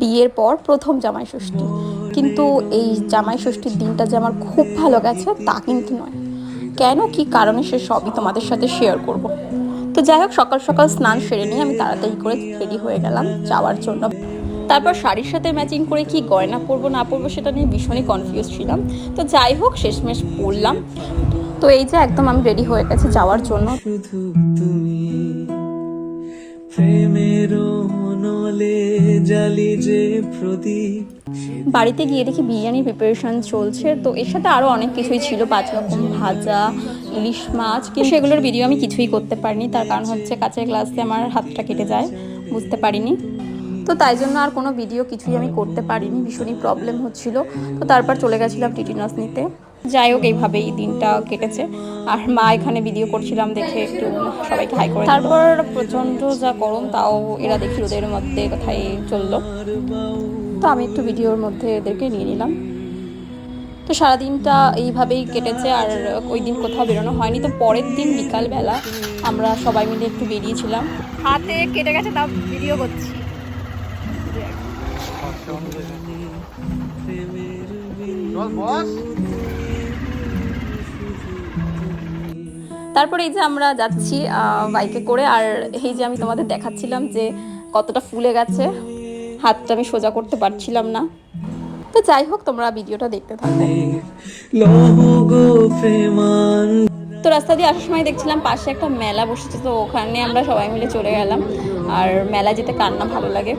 বিয়ের পর প্রথম জামাই ষষ্ঠী কিন্তু এই জামাই ষষ্ঠীর দিনটা যে আমার খুব ভালো গেছে, তা কিন্তু নয়। কেন, কি কারণে, সে সবই তোমাদের সাথে শেয়ার করব। তো যাই হোক, সকাল সকাল স্নান সেরে নিয়ে আমি তাড়াতাড়ি করে রেডি হয়ে গেলাম যাওয়ার জন্য। তারপর শাড়ির সাথে ম্যাচিং করে কি গয়না পরবো, না পরবো, সেটা নিয়ে ভীষণই কনফিউজ ছিলাম। তো যাই হোক, শেষমেশ পরলাম। তো এই যে একদম আমি রেডি হয়ে গেছি যাওয়ার জন্য। প্রেমের নলে জালি যে প্রদীপ বাড়িতে গিয়ে দেখি বিরিয়ানির প্রিপারেশন চলছে। তো এর সাথে আরও অনেক কিছুই ছিল, পাঁচ রকম ভাজা, ইলিশ মাছ। কিন্তু সেগুলোর ভিডিও আমি কিছুই করতে পারিনি। তার কারণ হচ্ছে কাছের গ্লাসে আমার হাতটা কেটে যায়, বুঝতে পারিনি। তো তাই জন্য আর কোনো ভিডিও কিছুই আমি করতে পারিনি, ভীষণই প্রবলেম হচ্ছিল। তো তারপর চলে গেছিলাম টিটিনাস নিতে যাই হোক এইভাবেই দিনটা কেটেছে। আর মা এখানে ভিডিও করছিলাম দেখে একটু সবাইকে হাই করে তারপর প্রচণ্ড যা গরম তাও এরা দেখি ওদের মধ্যে কোথায় চলল। তো আমি একটু ভিডিওর মধ্যে এদেরকে নিয়ে নিলাম। তো সারাদিনটা এইভাবেই কেটেছে আর ওই দিন কোথাও বেরোনো হয়নি। তো পরের দিন বিকালবেলা আমরা সবাই মিলে একটু বেরিয়েছিলাম। হাতে কেটে গেছে তাও ভিডিও করছি। তারপরে এই যে আমরা যাচ্ছি বাইকে করে, আর এই যে আমি তোমাদের দেখাচ্ছিলাম যে কতটা ফুলে গেছে, হাতটা আমি সোজা করতে পারছিলাম না। তো যাই হোক, তোমরা ভিডিওটা দেখতে থাকো। তো রাস্তা দিয়ে আসার সময় দেখছিলাম পাশে একটা মেলা বসেছে, তো ওখানে আমরা সবাই মিলে চলে গেলাম। আর মেলা যেতে কার না ভালো লাগে?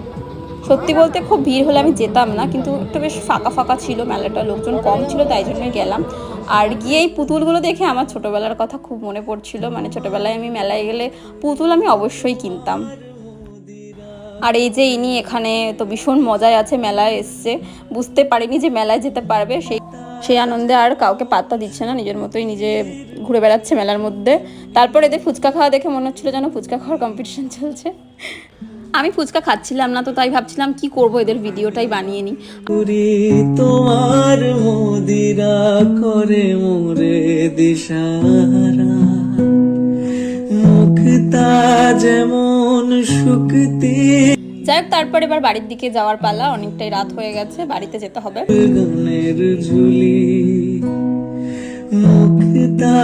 সত্যি বলতে খুব ভিড় হলে আমি যেতাম না, কিন্তু একটু বেশ ফাঁকা ফাঁকা ছিল, মেলাটা লোকজন কম ছিল, তাই জন্যই গেলাম। আর গিয়ে এই পুতুলগুলো দেখে আমার ছোটোবেলার কথা খুব মনে পড়ছিল মানে ছোটোবেলায় আমি মেলায় গেলে পুতুল আমি অবশ্যই কিনতাম। আর এই যে ইনি এখানে তো ভীষণ মজায় আছে, মেলায় এসছে। বুঝতে পারিনি যে মেলায় যেতে পারবে, সেই সেই আনন্দে আর কাউকে পাত্তা দিচ্ছে না, নিজের মতোই নিজে ঘুরে বেড়াচ্ছে মেলার মধ্যে। তারপর এদের ফুচকা খাওয়া দেখে মনে হচ্ছিল যেন ফুচকা খাওয়ার কম্পিটিশন চলছে। আমি ফুচকা খাচ্ছিলাম না তো তাই ভাবছিলাম কি করব এদের ভিডিওটাই বানিয়ে নিই। তোমার মোদিরা করে মোরে দিশারা মুক্তা যেমন শুক্তি। যাই হোক তারপর এবার বাড়ির দিকে যাওয়ার পালা অনেকটাই রাত হয়ে গেছে বাড়িতে যেতে হবে। ঝুলি। মুক্তা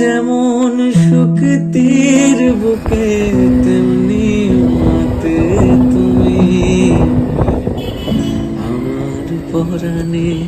যেমন শুক্তির বুকে তুমি আমার পরাণে